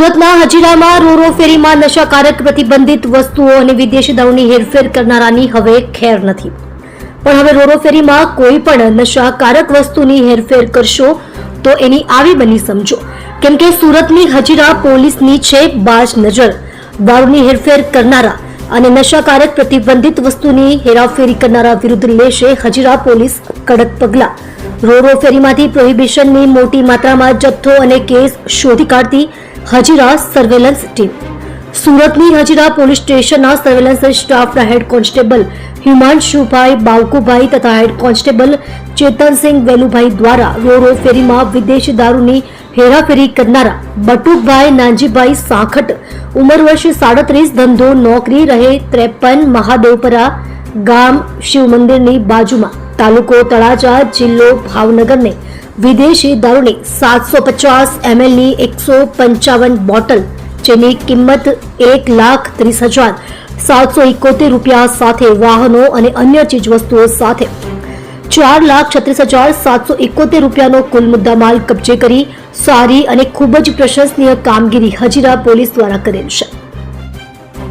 સુરતના હજીરામાં રોરો ફેરીમાં નશાકારક પ્રતિબંધિત વસ્તુઓ અને વિદેશી દારૂની હેરફેર કરનારાની હવે ખેર નથી. પણ હવે રોરો ફેરીમાં કોઈ પણ નશાકારક વસ્તુની હેરફેર કરશો તો એની આવી બની સમજો. કેમ કે સુરતની હજીરા પોલીસની છે બાજ નજર. દારૂની હેરફેર કરનારા અને નશાકારક પ્રતિબંધિત વસ્તુની હેરાફેરી કરનારા વિરુદ્ધ લેશે હજીરા પોલીસ કડક પગલાં. રોરો ફેરીમાંથી પ્રોહિબિશનની મોટી માત્રામાં જથ્થો અને કેસ શોધી કાઢતી હજીરા સર્વેલન્સ ટીમ સુરતની હજીરા પોલીસ સ્ટેશનના સર્વેલન્સ સ્ટાફના હેડ કોન્સ્ટેબલ હિમાંશુભાઈ બાવકુભાઈ તથા હેડ કોન્સ્ટેબલ ચેતનસિંહ વેલુભાઈ દ્વારા રોરો ફેરીમાં વિદેશી દારૂની હેરાફેરી કરનારા બટુકભાઈ નાનજીભાઈ સાખટ, ઉંમર વર્ષ સાડત્રીસ, ધંધો, નોકરી રહે ત્રેપન મહાદેવપરા ગામ શિવ મંદિરની બાજુમાં તાલુકો તળાજા જિલ્લો ભાવનગરને વિદેશી દારૂની સાતસો પચાસ એમએલની એકસો પંચાવન બોટલ, જેની કિંમત એક લાખ ત્રીસ હજાર સાતસો એકોતેર રૂપિયા સાથે વાહનો અને અન્ય ચીજવસ્તુઓ સાથે ચાર લાખ છત્રીસ હજાર સાતસો એકોતેર રૂપિયાનો કુલ મુદ્દામાલ કબજે કરી સારી અને ખૂબ જ પ્રશંસનીય કામગીરી હજીરા પોલીસ દ્વારા કરેલ છે.